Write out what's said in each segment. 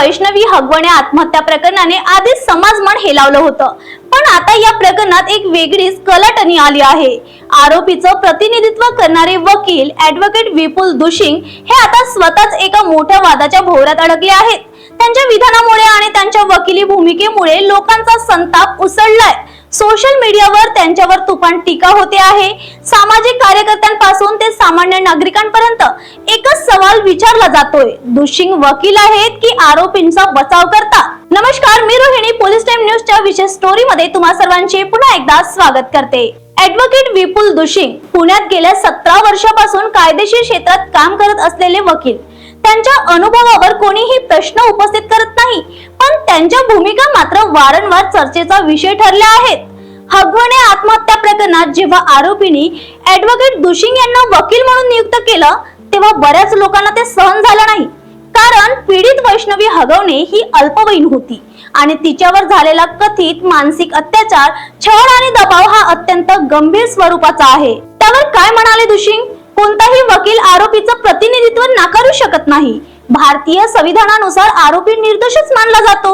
वैष्णवी हगवणे आत्महत्या प्रकरणाने आधीच समाज मन हेलावलं होतं. पण आता या प्रकरणात एक वेगळीच कलाटणी आली आहे. आरोपीचं प्रतिनिधित्व करणारे वकील ऍडव्होकेट विपुल दुशिंग हे आता स्वतःच एका मोठ्या वादाच्या भोवऱ्यात अडकले आहेत. त्यांच्या विधानामुळे आणि त्यांच्या वकिली भूमिकेमुळे लोकांचा संताप उसळलाय. सोशल मीडियावर त्यांच्यावर तुफान टीका होते आहे. सामाजिक कार्यकर्त्यांपासून ते सामान्य नागरिकांपर्यंत एकच सवाल विचारला जातोय. दुशिंग वकील आहेत की आरोपींचा बचाव करता नमस्कार मी रोहिणी पोलीस टाइम न्यूजच्या विशेष स्टोरी मध्ये तुम्हा सर्वांचे पुन्हा एकदा स्वागत करते. ऍडव्होकेट विपुल दुशिंग पुण्यात गेल्या सतरा वर्षापासून कायदेशीर क्षेत्रात काम करत असलेले वकील. त्यांच्या अनुभवावर कोणीही प्रश्न उपस्थित करत नाही पण त्यांच्या भूमिका मात्र वारंवार चर्चेचा विषय ठरल्या आहेत. हगवणे आत्महत्या प्रकरणात जेव्हा आरोपींनी ऍडव्होकेट दुशिंग यांना वकील म्हणून नियुक्त केलं तेव्हा बऱ्याच लोकांना ते सहन झालं नाही. कारण पीडित वैष्णवी हगवणे ही अल्पवयीन होती आणि तिच्यावर झालेला कथित मानसिक अत्याचार छळ आणि दबाव हा अत्यंत गंभीर स्वरूपाचा आहे. त्यावर काय म्हणाले दुशिंग? कोणताही वकील आरोपीचं प्रतिनिधित्व नाकारू शकत नाही. भारतीय संविधानानुसार आरोपी निर्दोषच मानला जातो.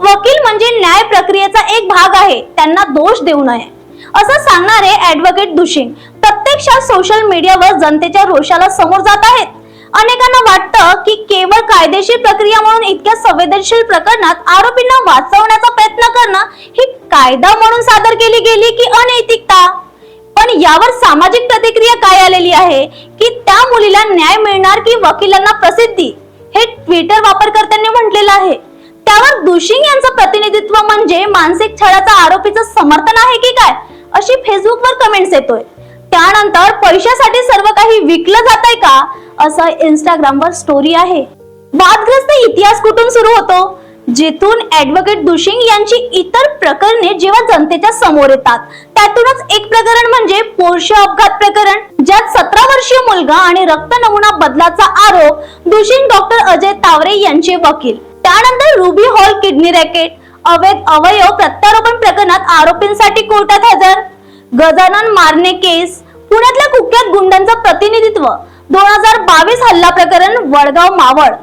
वकील म्हणजे न्याय प्रक्रियेचा एक भाग आहे त्यांना दोष देऊ नये. असं सांगणारे ऍडव्होकेट दुशिंग प्रत्यक्षात सोशल मीडियावर जनतेच्या रोषाला समोर जात आहेत. अनेकांना वाटतं की केवळ कायदेशीर प्रक्रिया म्हणून इतक्या संवेदनशील प्रकरणात आरोपींना वाचवण्याचा प्रयत्न करणं ही कायदा म्हणून सादर केली गेली की अनैतिकता? पण यावर सामाजिक प्रतिक्रिया काय आलेली आहे? की त्या मुलीला न्याय मिळणार की वकिलांना प्रसिद्धी? हे ट्विटर वापरकर्त्यांनी म्हटलेलं आहे. त्यावर दुशिंग यांचं प्रतिनिधित्व म्हणजे मानसिक छळाचा आरोपीचं समर्थन आहे की काय? अशी फेसबुकवर कमेंट्स येतोय. त्यानंतर पैशासाठी सर्व काही विकलं जात आहे का? असं इंस्टाग्रामवर स्टोरी आहे. वादग्रस्त इतिहास कुठून सुरू होतो? जिथून ऍडव्होकेट दुशिंग यांची इतर प्रकरणे जेव्हा जनतेच्या समोर येतात त्यातूनच एक प्रकरण म्हणजे पोर्शे अपघात प्रकरण ज्यात सतरा वर्षीय मुलगा आणि रक्त नमुना बदलाचा आरोप दुशिंग डॉक्टर अजय तावरे यांचे वकील. त्यानंतर रुबी हॉल किडनी रॅकेट अवैध अवयव प्रत्यारोपण प्रकरणात आरोपींसाठी कोर्टात हजर. गजानन मारणे केस पुण्यातल्या कुख्यात गुंडांचं प्रतिनिधित्व दोन हजार बावीस हल्ला प्रकरण वडगाव मावळ.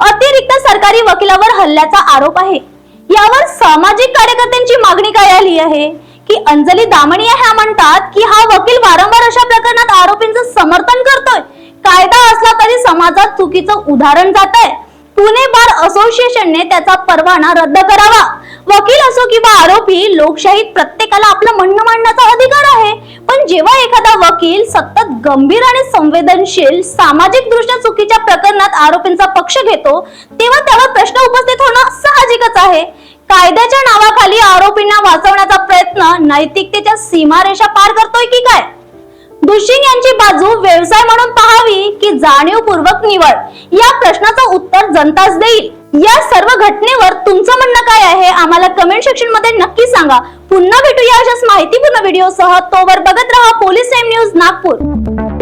अतिरिक्त सरकारी वकिलावर हल्ल्याचा आरोप आहे. यावर सामाजिक कार्यकर्त्यांची मागणी काय आली आहे? की अंजली दामणीया ह्या म्हणतात की हा वकील वारंवार अशा प्रकरणात आरोपींचं समर्थन करतोय. कायदा असला तरी समाजात चुकीचं उदाहरण जात आहे पुणे बार असोसिएशनने त्याचा परवाना रद्द करावा. वकील असो किंवा आरोपी लोकशाहीत प्रत्येकाला आपलं म्हणणं मांडण्याचा अधिकार आहे. पण जेव्हा एखादा वकील सतत गंभीर आणि संवेदनशील सामाजिक दृष्ट्या चुकीच्या प्रकरणात आरोपींचा पक्ष घेतो तेव्हा त्यावर प्रश्न उपस्थित होणं साहजिकच आहे. कायद्याच्या नावाखाली आरोपींना वाचवण्याचा प्रयत्न नैतिकतेच्या सीमारेषा पार करतोय की काय? दुशिंग यांची बाजू व्यवसाय म्हणून पाहावी की जाणीवपूर्वक निवड? या प्रश्नाचं उत्तर जनताच देईल. या सर्व घटनेवर तुमचं म्हणणं काय आहे? आम्हाला कमेंट सेक्शनमध्ये नक्की सांगा. पुन्हा भेटूया अशाच माहितीपूर्ण व्हिडिओ सह. तोवर बघत राहा पोलीस टाइम न्यूज नागपूर.